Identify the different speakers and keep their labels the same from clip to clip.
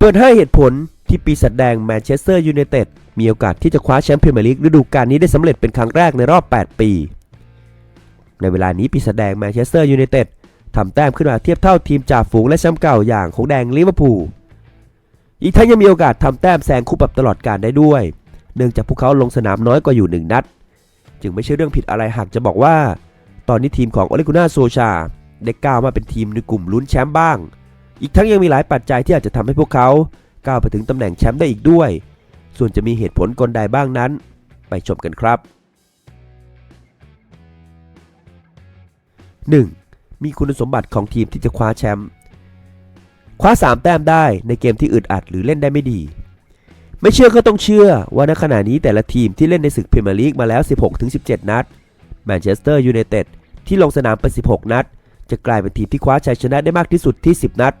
Speaker 1: เปิดให้เหตุผลที่ปีศาจแดงแมนเชสเตอร์ยูไนเต็ดมีโอกาสที่จะคว้าแชมป์พรีเมียร์ลีกฤดูกาลนี้ได้สำเร็จเป็นครั้งแรกในรอบ 8 ปี ในเวลานี้ปีศาจแดงแมนเชสเตอร์ยูไนเต็ดทำแต้มขึ้นมาเทียบเท่าทีมจ่าฝูงและแชมป์เก่าอย่างของแดงลิเวอร์พูลอีกทั้งยังมีโอกาสทำแต้มแซงคู่ปรับตลอดการได้ด้วย เนื่องจากพวกเขาลงสนามน้อยกว่าอยู่หนึ่งนัด จึงไม่ใช่เรื่องผิดอะไรหากจะบอกว่า ตอนนี้ทีมของโอเลกุน่าโซชาได้ก้าวมาเป็นทีมในกลุ่มลุ้นแชมป์บ้าง อีกทั้งยังมีหลายปัจจัยที่อาจจะทำให้พวกเขาก้าวไปถึงตำแหน่งแชมป์ได้อีกด้วย ส่วนจะมีเหตุผลกลใดบ้างนั้น ไปชมกันครับ 1. มีคุณสมบัติของทีมที่จะคว้าแชมป์คว้า 3 แต้มได้ในเกมที่อึดอัดหรือเล่นได้ไม่ดี ไม่เชื่อก็ต้องเชื่อว่าณขณะนี้แต่ละทีมที่เล่นในศึกพรีเมียร์ลีกมาแล้ว 16-17 นัดแมนเชสเตอร์ยูไนเต็ดที่ลงสนามไป 16 นัด จะกลายเป็นทีมที่คว้าชัยชนะได้มากที่สุดที่ 10 นัด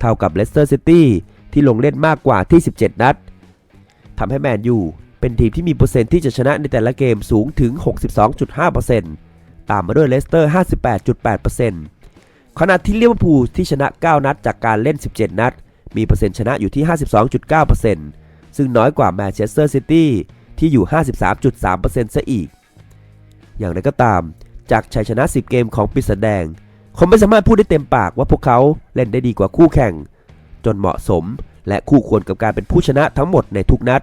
Speaker 1: เท่ากับเลสเตอร์ซิตี้ที่ลงเล่นมากกว่าที่ 17 นัดทำให้แมนยูเป็นทีมที่มีเปอร์เซ็นต์ที่จะชนะในแต่ละเกมสูงถึง 62.5%ตามมาด้วยเลสเตอร์ 58.8%ขณะที่ลิเวอร์พูลที่ชนะ 9 นัดจากการเล่น 17 นัด มีเปอร์เซ็นต์ชนะอยู่ที่ 52.9%ซึ่งน้อยกว่าแมนเชสเตอร์ซิตี้ที่อยู่ 53.3%ซะอีก อย่างไรก็ตาม จากชัยชนะ 10 เกมของปีศาจแดง คงไม่สามารถพูดได้เต็มปากว่าพวกเขาเล่นได้ดีกว่าคู่แข่ง จนเหมาะสมและคู่ควรกับการเป็นผู้ชนะทั้งหมดในทุกนัด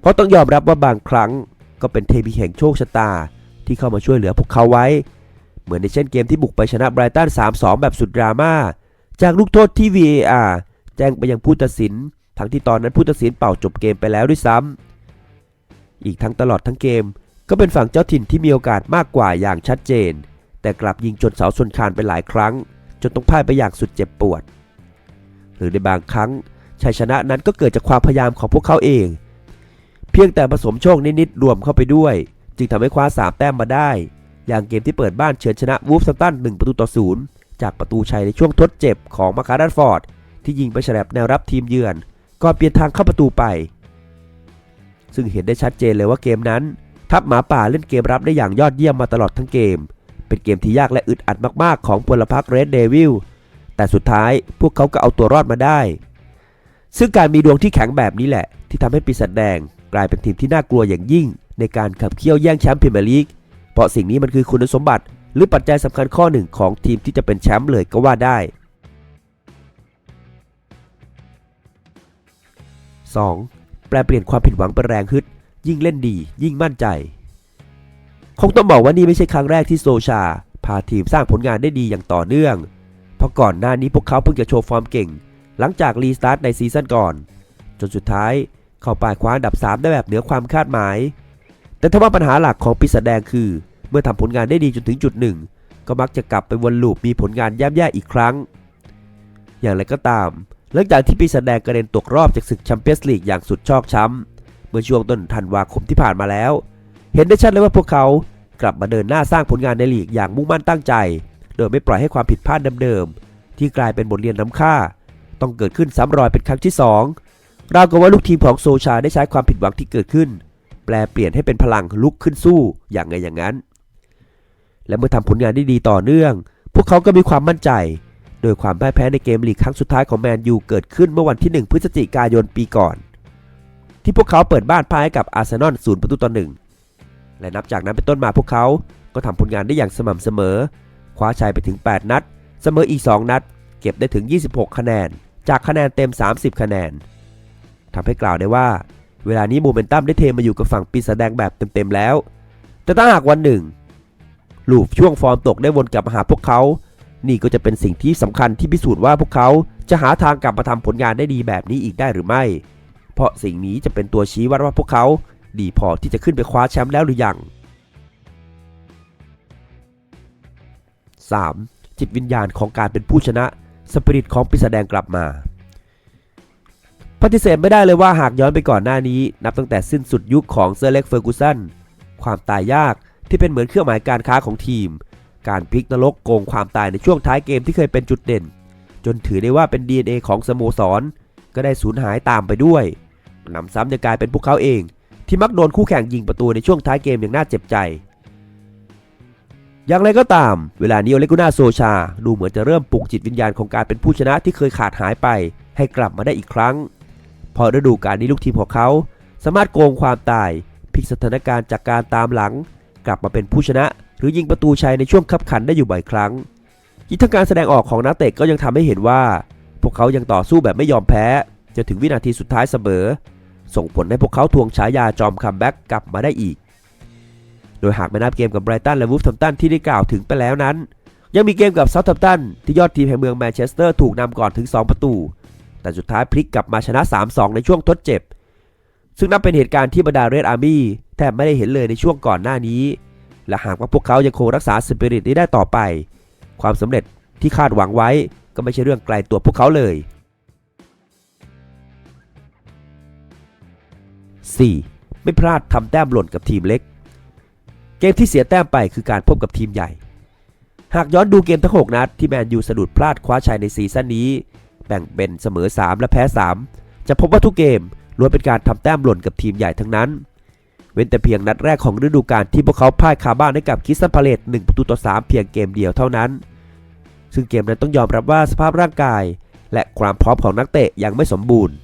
Speaker 1: เพราะต้องยอมรับว่าบางครั้งก็เป็นเทพีแห่งโชคชะตา ที่เข้ามาช่วยเหลือพวกเขาไว้ เหมือนในเช่นเกมที่บุกไปชนะไบรตัน 3-2 แบบสุดดราม่า จากลูกโทษที่ VAR แจ้งไปยังผู้ตัดสิน ทั้งที่ตอนนั้นผู้ตัดสินเป่าจบเกมไปแล้วด้วยซ้ำ อีกทั้งตลอดทั้งเกม ก็เป็นฝั่งเจ้าถิ่นที่มีโอกาสมากกว่าอย่างชัดเจน แต่กลับยิงจนเสาชนคานไปหลายครั้ง จนต้องพ่ายไปอย่างสุดเจ็บปวด หรือในบางครั้งชัยชนะนั้นก็เกิดจากความพยายามของพวกเขาเอง เพียงแต่ผสมโชคนิดๆรวมเข้าไปด้วย จึงทำให้คว้า 3 แต้มมาได้ อย่างเกมที่เปิดบ้านเฉือนชนะวูฟสตัน1ประตูต่อศูนย์จากประตูชัยในช่วงทดเจ็บของมาคาร์ดันฟอร์ด ที่ยิงไปฉลับแนวรับทีมเยือนก่อนเปลี่ยนทางเข้าประตูไป ซึ่งเห็นได้ชัดเจนเลยว่าเกมนั้น ทัพหมาป่าเล่นเกมรับได้อย่างยอดเยี่ยมมาตลอดทั้งเกม เป็นเกมที่ยากและอึดอัดมาก ๆ ของพลพรรคเรดเดวิลแต่สุดท้ายพวกเขาก็เอาตัวรอดมาได้ ซึ่งการมีดวงที่แข็งแบบนี้แหละ ที่ทำให้ปีศาจแดง กลายเป็นทีมที่น่ากลัวอย่างยิ่ง ในการขับเคี่ยวแย่งแชมป์พรีเมียร์ลีกเพราะสิ่งนี้มันคือคุณสมบัติ หรือปัจจัยสำคัญข้อหนึ่งของทีมที่จะเป็นแชมป์เลยก็ว่าได้ 2. แปลเปลี่ยนความผิดหวังเป็นแรงฮึด ยิ่งเล่นดี ยิ่งมั่นใจ คงต้องบอกว่านี่ไม่ใช่ครั้งแรกที่โซชา พาทีมสร้างผลงานได้ดีอย่างต่อเนื่อง เพราะก่อนหน้านี้พวกเขาเพิ่งจะโชว์ฟอร์มเก่ง หลังจากรีสตาร์ทในซีซั่นก่อน จนสุดท้ายเข้าป่ายคว้าอันดับ 3 ได้แบบเหนือความคาดหมาย แต่ทว่าปัญหาหลักของปีศาจแดงคือ เมื่อทำผลงานได้ดีจนถึงจุดหนึ่ง ก็มักจะกลับไปวนลูปมีผลงานย่ำแย่อีกครั้ง อย่างไรก็ตาม หลังจากที่ปีศาจแดงกระเด็นตกรอบจากศึกแชมเปี้ยนส์ลีกอย่างสุดชอกช้ำเมื่อช่วงต้นธันวาคมที่ผ่านมาแล้ว เห็นได้ชัดเลยว่าพวกเขากลับมาเดินหน้าสร้างผลงานในลีกอย่างมุ่งมั่นตั้งใจ โดยไม่ปล่อยให้ความผิดพลาดเดิมๆที่กลายเป็นบทเรียนน้ำค่า ต้องเกิดขึ้นซ้ำรอยเป็นครั้งที่สองราวกับว่าลูกทีมของโซชาได้ใช้ความผิดหวังที่เกิดขึ้น แปลเปลี่ยนให้เป็นพลังลุกขึ้นสู้อย่างไงอย่างนั้น และเมื่อทำผลงานได้ดีต่อเนื่อง พวกเขาก็มีความมั่นใจ โดยความพ่ายแพ้ในเกมลีกครั้งสุดท้ายของแมนยูเกิดขึ้นเมื่อวันที่ 1 พฤศจิกายนปีก่อน ที่พวกเขาเปิดบ้านพ่ายให้กับอาร์เซนอลศูนย์ประตูต่อหนึ่ง และนับจากนั้นเป็นต้นมาพวกเขาก็ทำผลงานได้อย่างสม่ำเสมอ คว้าชัยไปถึง 8 นัด เสมออีก 2 นัด เก็บได้ถึง 26 คะแนน จากคะแนนเต็ม 30 คะแนนทำให้กล่าวได้ว่า เวลานี้โมเมนตัมได้เทมาอยู่กับฝั่งปีศาจแดงแบบเต็มๆแล้ว แต่ถ้าหากวันหนึ่ง ลูปช่วงฟอร์มตกได้วนกลับมาหาพวกเขา นี่ก็จะเป็นสิ่งที่สำคัญที่พิสูจน์ว่าพวกเขาจะหาทางกลับมาทำผลงานได้ดีแบบนี้อีกได้หรือไม่ เพราะสิ่งนี้จะเป็นตัวชี้วัดว่าพวกเขา ดีพอที่จะขึ้นไปคว้าแชมป์แล้วหรือยัง 3. จิตวิญญาณของการเป็นผู้ชนะสปิริตของปีศาจแดงกลับมา ปฏิเสธไม่ได้เลยว่าหากย้อนไปก่อนหน้านี้ นับตั้งแต่สิ้นสุดยุคของเซอร์เล็กเฟอร์กูสันความตายยากที่เป็นเหมือนเครื่องหมายการค้าของทีม การพลิกนรกโกงความตายในช่วงท้ายเกมที่เคยเป็นจุดเด่น จนถือได้ว่าเป็น DNA ของสโมสร ก็ได้สูญหายตามไปด้วยนำซ้ำยังกลายเป็นพวกเขาเอง ที่มักโดนคู่แข่งยิงประตูในช่วงท้ายเกมอย่างน่าเจ็บใจ อย่างไรก็ตาม เวลานี้โอเลกุน่าโซชา ดูเหมือนจะเริ่มปลุกจิตวิญญาณของการเป็นผู้ชนะที่เคยขาดหายไป ให้กลับมาได้อีกครั้งพระฤดูกาลนี้ลูกทีมของเขา สามารถโกงความตายพลิกสถานการณ์จากการตามหลัง กลับมาเป็นผู้ชนะ หรือยิงประตูชัยในช่วงคับขันได้อยู่บ่อยครั้งยิ่งทั้งการแสดงออกของนักเตะก็ยังทำให้เห็นว่า พวกเขายังต่อสู้แบบไม่ยอมแพ้จนถึงวินาทีสุดท้ายเสมอ ส่งผลให้พวกเขาทวงฉายาจอมคัมแบ็กกลับมาได้อีก โดยหากไม่นับเกมกับไบรตันและวูฟแฮมตันที่ได้กล่าวถึงไปแล้วนั้น ยังมีเกมกับเซาท์แฮมตันที่ยอดทีมแห่งเมืองแมนเชสเตอร์ถูกนำก่อนถึง 2 ประตู แต่สุดท้ายพลิกกลับมาชนะ 3-2 ในช่วงทดเจ็บ ซึ่งนับเป็นเหตุการณ์ที่บรรดาเรดอาร์มี่แทบไม่ได้เห็นเลยในช่วงก่อนหน้านี้ และหากว่าพวกเขายังคงรักษาสปิริตนี้ได้ต่อไป ความสำเร็จที่คาดหวังไว้ก็ไม่ใช่เรื่องไกลตัวพวกเขาเลย 4. ไม่พลาดทำแต้มหล่นกับทีมเล็ก เกมที่เสียแต้มไปคือการพบกับทีมใหญ่ หากย้อนดูเกมทั้ง 6 นัดที่แมนยูสะดุดพลาดคว้าชัยในซีซั่นนี้ แบ่งเป็นเสมอ 3 และแพ้ 3 จะพบว่าทุกเกมล้วนเป็นการทำแต้มหล่นกับทีมใหญ่ทั้งนั้น เว้นแต่เพียงนัดแรกของฤดูกาลที่พวกเขาพ่ายคาบ้านให้กับคิสตันพาเลต1ประตูต่อ 3 เพียงเกมเดียวเท่านั้น ซึ่งเกมนั้นต้องยอมรับว่าสภาพร่างกาย และความพร้อมของนักเตะยังไม่สมบูรณ์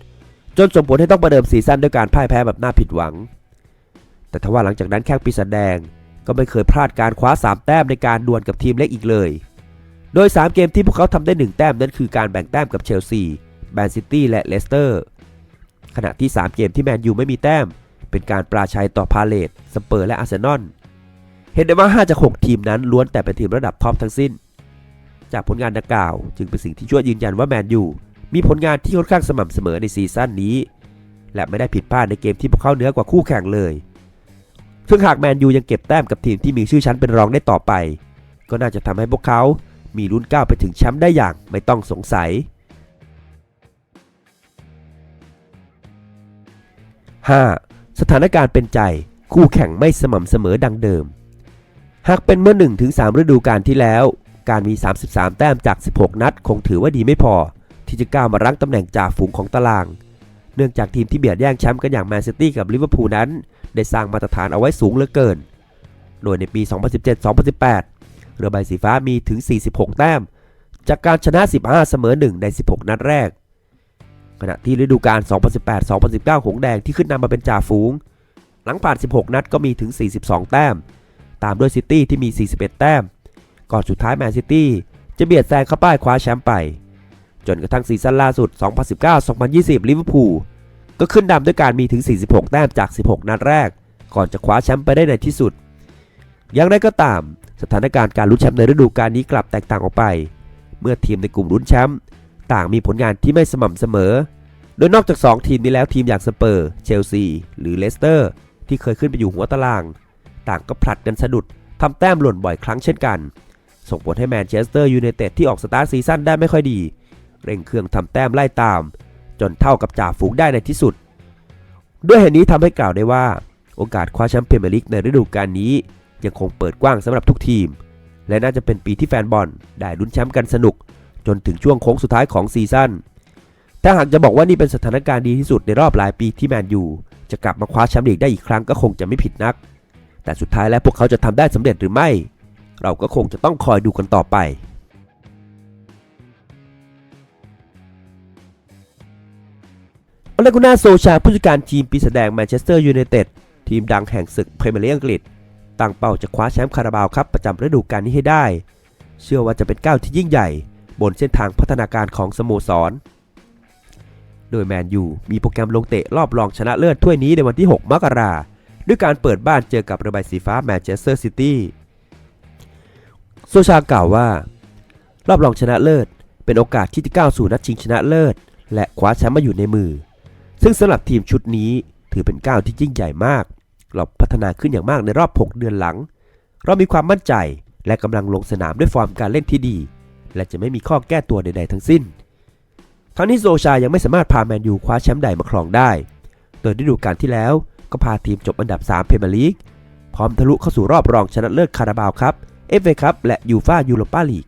Speaker 1: จนส่งผลให้ต้องประเดิมซีซั่นด้วยการพ่ายแพ้แบบน่าผิดหวัง แต่ทว่าหลังจากนั้นแข้งปีศาจแดงก็ไม่เคยพลาดการคว้า 3 แต้มในการดวลกับทีมเล็กอีกเลย โดย 3 เกมที่พวกเขาทำได้ 1 แต้มนั้นคือการแบ่งแต้มกับเชลซี แมนซิตี้และเลสเตอร์ ขณะที่ 3 เกมที่แมนยูไม่มีแต้ม เป็นการปราชัยต่อพาเลตสเปอร์และอาร์เซนอล เห็นได้ว่า 5 จาก 6 ทีมนั้นล้วนแต่เป็นทีมระดับท็อปทั้งสิ้น จากผลงานดังกล่าว จึงเป็นสิ่งที่ช่วยยืนยันว่าแมนยู มีผลงานที่ค่อนข้างสม่ำเสมอในซีซั่นนี้ และไม่ได้ผิดพลาดในเกมที่พวกเขาเหนือกว่าคู่แข่งเลยซึ่งหากแมนยูยังเก็บแต้มกับทีมที่มีชื่อชั้นเป็นรองได้ต่อไป ก็น่าจะทำให้พวกเขามีลุ้นก้าวไปถึงแชมป์ได้อย่างไม่ต้องสงสัย 5. สถานการณ์เป็นใจ คู่แข่งไม่สม่ำเสมอดังเดิม หากเป็นเมื่อ1-3ฤดูกาลที่แล้ว การมี 33 แต้มจาก 16 นัด คงถือว่าดีไม่พอ ที่จะก้าวมารั้งตำแหน่งจ่าฝูงของตาราง เนื่องจากทีมที่เบียดแย่งแชมป์กันอย่างแมนซิตี้กับลิเวอร์พูลนั้น ได้สร้างมาตรฐานเอาไว้สูงเหลือเกิน โดยในปี 2017-2018 เรือใบสีฟ้ามีถึง 46 แต้ม จากการชนะ 15 เสมอ 1 ใน 16 นัดแรก ขณะที่ฤดูกาล 2018-2019 หงส์แดงที่ขึ้นนำมาเป็นจ่าฝูง หลังผ่าน 16 นัดก็มีถึง 42 แต้ม ตามด้วยซิตี้ที่มี 41 แต้ม ก่อนสุดท้ายแมนซิตี้จะเบียดแซงเข้าป้ายคว้าแชมป์ไป จนกระทั่งซีซั่นล่าสุด 2019-2020 ลิเวอร์พูลก็ขึ้นนำด้วยการมีถึง 46 แต้มจาก 16 นัดแรก ก่อนจะคว้าแชมป์ไปได้ในที่สุด อย่างไรก็ตาม สถานการณ์การลุ้นแชมป์ในฤดูกาลนี้กลับแตกต่างออกไป เมื่อทีมในกลุ่มลุ้นแชมป์ต่างมีผลงานที่ไม่สม่ำเสมอ โดยนอกจาก 2 ทีมนี้แล้วทีมอย่างสเปอร์ เชลซี หรือเลสเตอร์ ที่เคยขึ้นไปอยู่หัวตาราง ต่างก็ผลัดกันสะดุดทำแต้มหล่นบ่อยครั้งเช่นกัน ส่งผลให้แมนเชสเตอร์ยูไนเต็ดที่ออกสตาร์ทซีซั่นได้ไม่ค่อยดี เร่งเครื่องทำแต้มไล่ตาม จนเท่ากับจ่าฝูงได้ในที่สุด ด้วยเหตุนี้ทำให้กล่าวได้ว่า โอกาสคว้าแชมป์พรีเมียร์ลีกในฤดูกาลนี้ ยังคงเปิดกว้างสำหรับทุกทีม และน่าจะเป็นปีที่แฟนบอลได้ลุ้นแชมป์กันสนุก จนถึงช่วงโค้งสุดท้ายของซีซั่นถ้าหากจะบอกว่านี่เป็นสถานการณ์ดีที่สุดในรอบหลายปีที่แมนยูจะกลับมาคว้าแชมป์ลีกได้อีกครั้งก็คงจะไม่ผิดนัก แต่สุดท้ายแล้วพวกเขาจะทำได้สำเร็จหรือไม่ เราก็คงจะต้องคอยดูกันต่อไป อเลกุน่าโซชาผู้จัดการทีมปีศาจแดงแมนเชสเตอร์ยูไนเต็ดทีมดังแห่งศึกพรีเมียร์ลีกอังกฤษตั้งเป้าจะคว้าแชมป์คาราบาวครับประจำฤดูกาลนี้ให้ได้ เชื่อว่าจะเป็นก้าวที่ยิ่งใหญ่ บนเส้นทางพัฒนาการของสโมสร โดยแมนยูมีโปรแกรมลงเตะรอบรองชนะเลิศถ้วยนี้ในวันที่ 6 มกราด้วยการเปิดบ้านเจอกับเรือใบสีฟ้าแมนเชสเตอร์ซิตี้โซชากล่าวว่า รอบรองชนะเลิศ เป็นโอกาสที่จะก้าวสู่นัดชิงชนะเลิศ และคว้าแชมป์มาอยู่ในมือ ซึ่งสำหรับทีมชุดนี้ถือเป็นก้าวที่ยิ่งใหญ่มาก เราพัฒนาขึ้นอย่างมากในรอบ 6 เดือนหลัง เรามีความมั่นใจและกำลังลงสนามด้วยฟอร์มการเล่นที่ดี และจะไม่มีข้อแก้ตัวใด ๆ ทั้งสิ้น ทั้งนี้โซชายังไม่สามารถพาแมนยูคว้าแชมป์ใดมาครองได้ โดยฤดูกาลที่แล้วก็พาทีมจบอันดับ 3 เพรเมียร์ลีกพร้อมทะลุเข้าสู่รอบรองชนะเลิศคาราบาวครับเอฟเอคัพและยูฟายูโรปาลีก